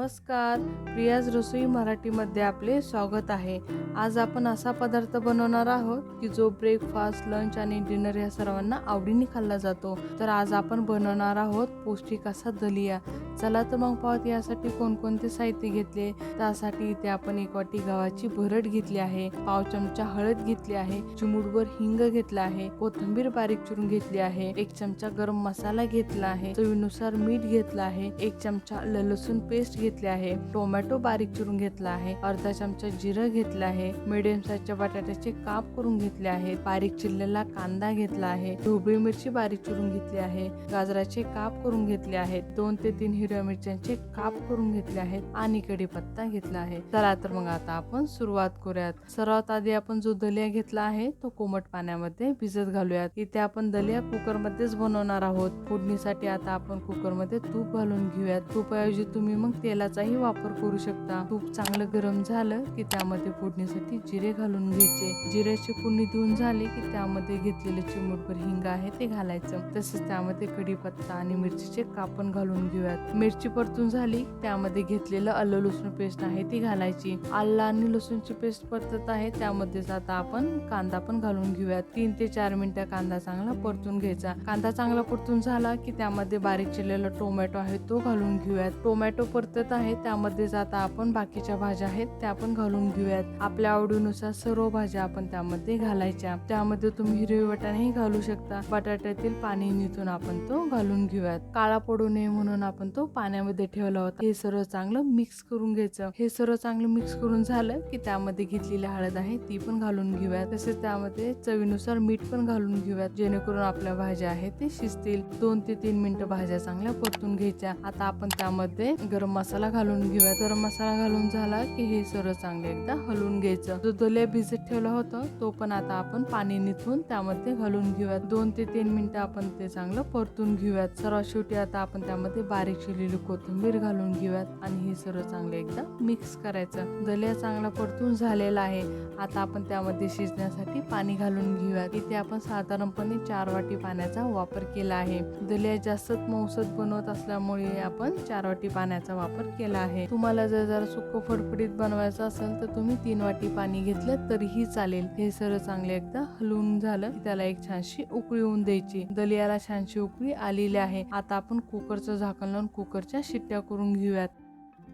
नमस्कार. प्रियाज रसोई मराठीमध्ये आपले स्वागत आहे. आज आपण असा पदार्थ बनवणार आहोत की जो ब्रेकफास्ट लंच आणि डिनर या सर्वांना आवडीने खाल्ला जातो. तर आज आपण बनवणार आहोत पौष्टिक असा दलिया. चला तर मग पाहत यासाठी कोणकोणते साहित्य घेतले. त्यासाठी इथे आपण एक वाटी गव्हाची भरट घेतली आहे. पाव चमचा हळद घेतली आहे. चिमुडवर हिंग घेतला आहे. कोथिंबीर बारीक चिरून घेतली आहे. एक चमचा गरम मसाला घेतला आहे. चवीनुसार मीठ घेतलं आहे. एक चमचा ल- लसूण पेस्ट घेतला आहे. टोमॅटो बारीक चिरून घेतला आहे. अर्धा चमचा जिरं घेतलं आहे. मिडियम साईजच्या बटाट्याचे काप करून घेतले आहेत बारीक चिरलेला कांदा घेतला आहे. ढोबळी मिरची बारीक चिरून घेतली आहे. गाजराचे काप करून घेतले आहेत. दोन ते तीन हिरव्या मिरच्यांचे काप करून घेतले आहेत आणि कढीपत्ता घेतला आहे. चला तर मग आता आपण सुरुवात करूयात. सर्वात आधी आपण जो दलिया घेतला आहे तो कोमट पाण्यामध्ये भिजत घालूयात. इथे आपण दलिया कुकर मध्येच बनवणार आहोत. फोडणीसाठी आता आपण कुकरमध्ये तूप घालून घेऊयात. तुपाऐवजी तुम्ही मग तेल तेलाचाही वापर करू शकता. तूप चांगलं गरम झालं की त्यामध्ये फोडणीसाठी जिरे घालून घ्यायचे. जिऱ्याची फोडणी देऊन झाली की त्यामध्ये घेतलेले चिमूटभर हिंग आहे ते घालायचं. तसेच त्यामध्ये कढीपत्ता आणि मिरचीचे कापण घालून घेऊयात. मिरची परतून झाली त्यामध्ये घेतलेलं आलं लसूण पेस्ट आहे ती घालायची. आलं आणि लसूणची पेस्ट परतत आहे त्यामध्येच आता आपण कांदा पण घालून घेऊयात. तीन ते चार मिनिटं कांदा चांगला परतून घ्यायचा. कांदा चांगला परतून झाला की त्यामध्ये बारीक चिरलेला टोमॅटो आहे तो घालून घेऊयात. टोमॅटो परत शिजत आहे त्यामध्येच आता आपण बाकीच्या भाज्या आहेत त्या पण घालून घेऊयात. आपल्या आवडीनुसार सर्व भाज्या आपण त्यामध्ये घालायच्या. त्यामध्ये तुम्ही हिरवी वाटाणेही घालू शकता. बटाट्यातील पाणी निथून आपण तो घालून घेऊयात. काळा पडू नये म्हणून आपण तो पाण्यामध्ये ठेवला होता. हे सर्व चांगलं मिक्स करून घ्यायचं. हे सर्व चांगलं मिक्स करून झालं की त्यामध्ये घेतलेली हळद आहे ती पण घालून घेऊयात. तसेच त्यामध्ये चवीनुसार मीठ पण घालून घेऊयात. जेणेकरून आपल्या भाज्या आहेत ते शिजतील. दोन ते तीन मिनिटं भाज्या चांगल्या परतून घ्यायच्या. आता आपण त्यामध्ये गरम मसाला मसाला घालून घेऊया. गरम मसाला घालून झाला की हे सर्व चांगले एकदा हलवून घ्यायचं. जो दलिया भिजत ठेवला होता तो पण आता आपण पाणी निथून त्यामध्ये घालून घेऊयात. दोन ते तीन मिनिटं आपण ते चांगलं परतून घेऊयात. सर्वात शेवटी आता आपण त्यामध्ये बारीक चिरलेली कोथिंबीर घालून घेऊयात आणि हे सर्व चांगलं एकदा मिक्स करायचं. दलिया चांगला परतून झालेला आहे. आता आपण त्यामध्ये शिजण्यासाठी पाणी घालून घेऊयात. इथे आपण साधारणपणे चार वाटी पाण्याचा वापर केला आहे. दलिया जास्तच मौसत बनवत असल्यामुळे आपण चार वाटी पाण्याचा वापर केला आहे. तुम्हाला जर जरा सुक्क फडफडीत बनवायचं असेल तर तुम्ही तीन वाटी पाणी घेतलं तरीही चालेल. हे सर्व चांगले एकदा हलवून झालं की त्याला एक छानशी उकळी होऊन द्यायची. दलियाला छानशी उकळी आलेली आहे. आता आपण कुकरचं झाकण लावून कुकरच्या शिट्ट्या करून घेऊयात.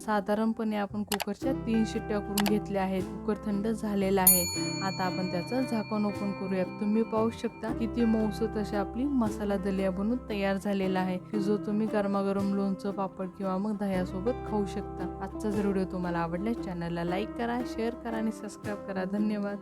साधारणपणे आपण कुकरच्या तीन शिट्ट्या करून घेतल्या आहेत. कुकर थंड झालेला आहे. आता आपण त्याचं झाकण ओपन करूयात. तुम्ही पाहू शकता किती मऊसत अशी आपली मसाला दलिया बनवून तयार झालेला आहे. की जो तुम्ही गरमागरम लोणचं पापड किंवा मग दह्यासोबत खाऊ शकता. आजचा जर व्हिडिओ तुम्हाला आवडल्यास चॅनलला लाईक करा शेअर करा आणि सबस्क्राईब करा. धन्यवाद.